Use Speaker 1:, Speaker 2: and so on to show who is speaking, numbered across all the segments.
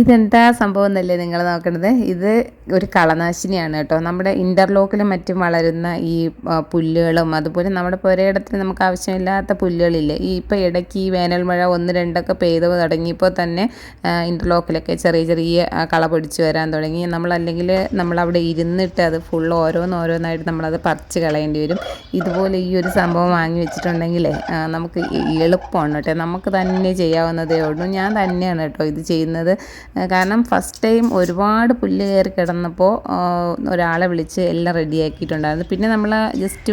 Speaker 1: ഇതെന്താ സംഭവം എന്നല്ലേ നിങ്ങൾ നോക്കണത്? ഇത് ഒരു കളനാശിനിയാണ് കേട്ടോ. നമ്മുടെ ഇന്റർലോക്കിലും മറ്റും വളരുന്ന ഈ പുല്ലുകളും അതുപോലെ നമ്മുടെ പുരയിടത്തിൽ നമുക്ക് ആവശ്യമില്ലാത്ത പുല്ലുകളില്ലേ? ഈ ഇപ്പോൾ ഇടയ്ക്ക് ഈ വേനൽ മഴ ഒന്ന് രണ്ടൊക്കെ പെയ്ത് തുടങ്ങിയപ്പോൾ തന്നെ ഇന്റർലോക്കിലൊക്കെ ചെറിയ ചെറിയ കള പൊടിച്ച് വരാൻ തുടങ്ങി. നമ്മളല്ലെങ്കിൽ നമ്മളവിടെ ഇരുന്നിട്ട് അത് ഫുൾ ഓരോന്നോരോന്നായിട്ട് നമ്മളത് പറിച്ച് കളയേണ്ടി വരും. ഇതുപോലെ ഈ ഒരു സംഭവം വാങ്ങി വെച്ചിട്ടുണ്ടെങ്കിലേ നമുക്ക് എളുപ്പമാണ് കേട്ടോ. നമുക്ക് തന്നെ ചെയ്യാവുന്നതേ ഉള്ളൂ. ഞാൻ തന്നെയാണ് കേട്ടോ ഇത് ചെയ്യുന്നത്. കാരണം ഫസ്റ്റ് ടൈം ഒരുപാട് പുല്ല് കയറി കിടന്നപ്പോൾ ഒരാളെ വിളിച്ച് എല്ലാം റെഡിയാക്കിയിട്ടുണ്ടായിരുന്നു പിന്നെ നമ്മൾ ജസ്റ്റ്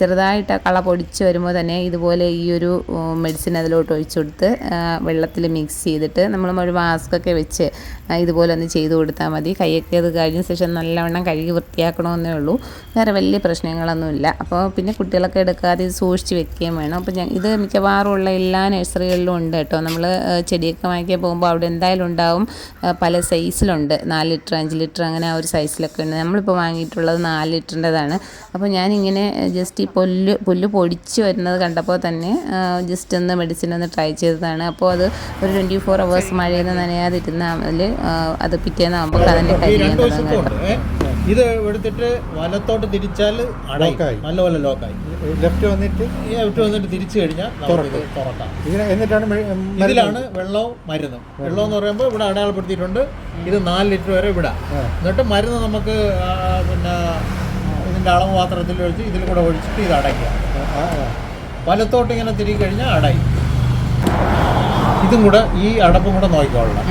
Speaker 1: ചെറുതായിട്ട് കള പൊടിച്ച് വരുമ്പോൾ തന്നെ ഇതുപോലെ ഈ ഒരു മെഡിസിൻ അതിലോട്ട് ഒഴിച്ചു കൊടുത്ത് വെള്ളത്തിൽ മിക്സ് ചെയ്തിട്ട് നമ്മൾ ഒരു മാസ്കൊക്കെ വെച്ച് ഇതുപോലെ ഒന്ന് ചെയ്ത് കൊടുത്താൽ മതി. കൈയൊക്കെ അത് കഴിഞ്ഞ ശേഷം നല്ലവണ്ണം കഴുകി വൃത്തിയാക്കണമെന്നേ ഉള്ളൂ. വേറെ വലിയ പ്രശ്നങ്ങളൊന്നുമില്ല. അപ്പോൾ പിന്നെ കുട്ടികളൊക്കെ എടുക്കാതെ ഇത് സൂക്ഷിച്ച് വെക്കുകയും വേണം. അപ്പോൾ ഞാൻ ഇത് മിക്കവാറും ഉള്ള എല്ലാ നഴ്സറികളിലും ഉണ്ട് കേട്ടോ. നമ്മൾ ചെടിയൊക്കെ വാങ്ങിക്കാൻ പോകുമ്പോൾ അവിടെ എന്തായാലും ഉണ്ടാവും. ആ, പല സൈസിലുണ്ട്. നാല് ലിറ്റർ അഞ്ച് ലിറ്റർ അങ്ങനെ ആ ഒരു സൈസിലൊക്കെ ഉണ്ട്. നമ്മളിപ്പോൾ വാങ്ങിയിട്ടുള്ളത് നാല് ലിറ്ററിന്റെതാണ്. അപ്പോൾ ഞാനിങ്ങനെ ജസ്റ്റ് ഈ പുല്ല് പുല്ല് പൊടിച്ച് വരുന്നത് കണ്ടപ്പോൾ തന്നെ ജസ്റ്റ് ഒന്ന് മെഡിസിൻ ഒന്ന് ട്രൈ ചെയ്തതാണ്. അപ്പോൾ അത് ഒരു ട്വന്റി ഫോർ അവേഴ്സ് മഴയിൽ നിന്ന് നനയാതിരുന്നാൽ അത് പിറ്റേന്നാകുമ്പോൾ
Speaker 2: അതിന്റെ
Speaker 1: കരിയാൻ തുടങ്ങും
Speaker 2: ഇത് എടുത്തിട്ട് വലത്തോട്ട് തിരിച്ചാൽ
Speaker 3: ലോക്കായി.
Speaker 2: നല്ലപോലെ ലോക്കായി
Speaker 3: ലെഫ്റ്റ് വന്നിട്ട്
Speaker 2: ഈ ലെഫ്റ്റ് വന്നിട്ട് തിരിച്ചു കഴിഞ്ഞാൽ തുറക്കാം.
Speaker 3: എന്നിട്ടാണ്
Speaker 2: ഇതിലാണ് വെള്ളവും മരുന്നും. വെള്ളം എന്ന് പറയുമ്പോൾ ഇവിടെ അടയാളപ്പെടുത്തിയിട്ടുണ്ട്. ഇത് നാല് ലിറ്റർ വരെ വിടാം എന്നിട്ട് മരുന്ന് നമുക്ക് പിന്നെ ഇതിന്റെ അളവ് പാത്രത്തിൽ ഒഴിച്ച് ഇതിൽ കൂടെ ഒഴിച്ചിട്ട് ഇത് അടയ്ക്കാം
Speaker 3: ആ, ആ.
Speaker 2: വലത്തോട്ട് ഇങ്ങനെ തിരികെ കഴിഞ്ഞാൽ അടയും. ഇതും കൂടെ ഈ അടപ്പും കൂടെ നോക്കിക്കൊള്ളണം.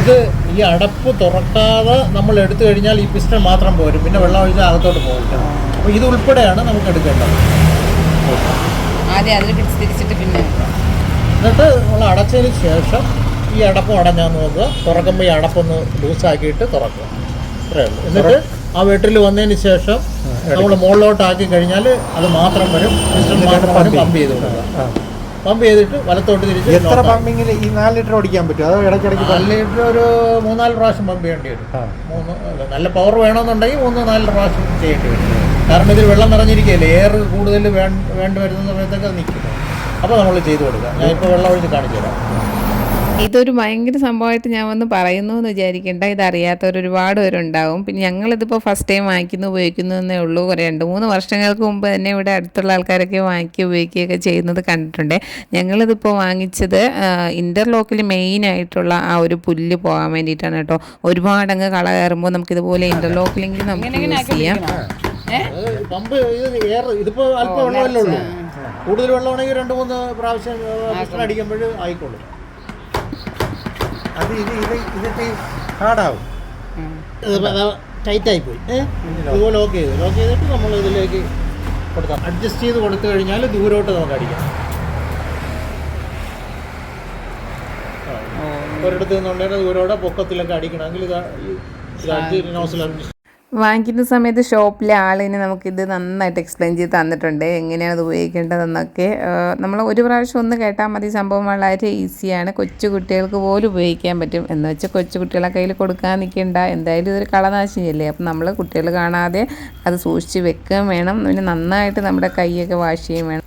Speaker 2: ഇത് ഈ അടപ്പ് തുറക്കാതെ നമ്മൾ എടുത്തു കഴിഞ്ഞാൽ ഈ പിസ്റ്റൺ മാത്രം പോരും. പിന്നെ വെള്ളം ഒഴിച്ചാൽ അകത്തോട്ട് പോകില്ല അപ്പോൾ ഇത് ഉൾപ്പെടെയാണ് നമുക്ക് എടുക്കേണ്ടത്.
Speaker 1: ആദ്യം അതിൽ പിന്നെ
Speaker 2: എന്നിട്ട് നമ്മൾ അടച്ചതിന് ശേഷം ഈ അടപ്പ് അടഞ്ഞാൽ നോക്കുക. തുറക്കുമ്പോൾ ഈ അടപ്പൊന്ന് ലൂസാക്കിയിട്ട് തുറക്കുക. അത്രേ ഉള്ളൂ. എന്നിട്ട് ആ വെട്ടിൽ വന്നതിന് ശേഷം നമ്മൾ മുകളിലോട്ടാക്കി കഴിഞ്ഞാൽ അത് മാത്രം വരും. പിസ്റ്റൺ മാത്രം പമ്പ് ചെയ്ത് കൊടുക്കുക.
Speaker 3: ആ.
Speaker 2: പമ്പ് ചെയ്തിട്ട് വലത്തോട്ട് തിരിച്ച്
Speaker 3: എത്ര പമ്പിങ്ങിൽ ഈ നാല് ലിറ്റർ ഓടിക്കാൻ പറ്റും? അതോ ഇടയ്ക്കിടയ്ക്ക്
Speaker 2: നാല് ലിറ്റർ ഒരു മൂന്നാൽ പ്രാവശ്യം പമ്പ് ചെയ്യേണ്ടി വരും. മൂന്ന് നല്ല പവർ വേണമെന്നുണ്ടെങ്കിൽ മൂന്ന് നാല് പ്രാവശ്യം ചെയ്യേണ്ടി വരും. കാരണം ഇതിൽ വെള്ളം നിറഞ്ഞിരിക്കുകയല്ലേ? എയർ കൂടുതൽ വേണ്ട വേണ്ടി വരുന്ന സമയത്തൊക്കെ നിൽക്കും. അപ്പോൾ നമ്മൾ ചെയ്തു കൊടുക്കുക ഞാൻ ഇപ്പോൾ വെള്ളം ഒഴിച്ച് കാണിച്ചു തരാം.
Speaker 1: ഇതൊരു ഭയങ്കര സംഭവമായിട്ട് ഞാൻ വന്ന് പറയുന്നു എന്ന് വിചാരിക്കേണ്ട. ഇത് അറിയാത്തവർ ഒരുപാട് പേരുണ്ടാവും. പിന്നെ ഞങ്ങളിതിപ്പോൾ ഫസ്റ്റ് ടൈം വാങ്ങിക്കുന്നു ഉപയോഗിക്കുന്നു എന്നേ ഉള്ളൂ. രണ്ട് മൂന്ന് വർഷങ്ങൾക്ക് മുമ്പ് തന്നെ ഇവിടെ അടുത്തുള്ള ആൾക്കാരൊക്കെ വാങ്ങിക്കുക ഉപയോഗിക്കുകയൊക്കെ ചെയ്യുന്നത് കണ്ടിട്ടുണ്ട്. ഞങ്ങളിതിപ്പോൾ വാങ്ങിച്ചത് ഇന്റർലോക്കിൽ മെയിനായിട്ടുള്ള ആ ഒരു പുല്ല് പോകാൻ വേണ്ടിയിട്ടാണ് കേട്ടോ. ഒരുപാട് അങ്ങ് കള കയറുമ്പോൾ നമുക്കിതുപോലെ ഇന്റർലോക്കിലെങ്കിലും നമുക്ക് യൂസ് ചെയ്യാം.
Speaker 2: പമ്പ് ഇത് എയർ ഇതിപ്പോൾ അല്പം വെള്ളമല്ലേ ഉള്ളൂ. കൂടുതൽ വെള്ളമാണെങ്കിൽ രണ്ട് മൂന്ന് പ്രാവശ്യം അടിക്കുമ്പോഴും അടിക്കുമ്പോൾ ആയിക്കോളും.
Speaker 3: അത് ഇത് ഇത് ഇതിട്ട് ഹാർഡാവും.
Speaker 2: ടൈറ്റായി പോയി? ഇതുപോലെ ലോക്ക് ചെയ്തു. ലോക്ക് ചെയ്തിട്ട് നമ്മൾ ഇതിലേക്ക് കൊടുക്കാം. അഡ്ജസ്റ്റ് ചെയ്ത് കൊടുത്തു കഴിഞ്ഞാൽ ദൂരോട്ട് നമുക്ക് അടിക്കാം. ഒരിടത്ത് നിന്നുണ്ടെങ്കിൽ ദൂരോടെ പൊക്കത്തിലൊക്കെ അടിക്കണമെങ്കിൽ ഇത് ഈ
Speaker 1: വാങ്ങിക്കുന്ന സമയത്ത് ഷോപ്പിലെ ആളിന് നമുക്കിത് നന്നായിട്ട് എക്സ്പ്ലെയിൻ ചെയ്ത് തന്നിട്ടുണ്ട്. എങ്ങനെയാണ് അത് ഉപയോഗിക്കേണ്ടതെന്നൊക്കെ. നമ്മൾ ഒരു പ്രാവശ്യം ഒന്ന് കേട്ടാൽ മതി. സംഭവം വളരെ ഈസിയാണ്. കൊച്ചു കുട്ടികൾക്ക് പോലും ഉപയോഗിക്കാൻ പറ്റും. എന്ന് വെച്ചാൽ കൊച്ചു കുട്ടികളെ കയ്യിൽ കൊടുക്കാൻ നിൽക്കേണ്ട എന്തായാലും ഇതൊരു കളനാശിനിയല്ലേ. അപ്പം നമ്മൾ കുട്ടികൾ കാണാതെ അത് സൂക്ഷിച്ച് വെക്കുകയും വേണം. പിന്നെ നന്നായിട്ട് നമ്മുടെ കൈയൊക്കെ വാഷ് ചെയ്യുകയും വേണം.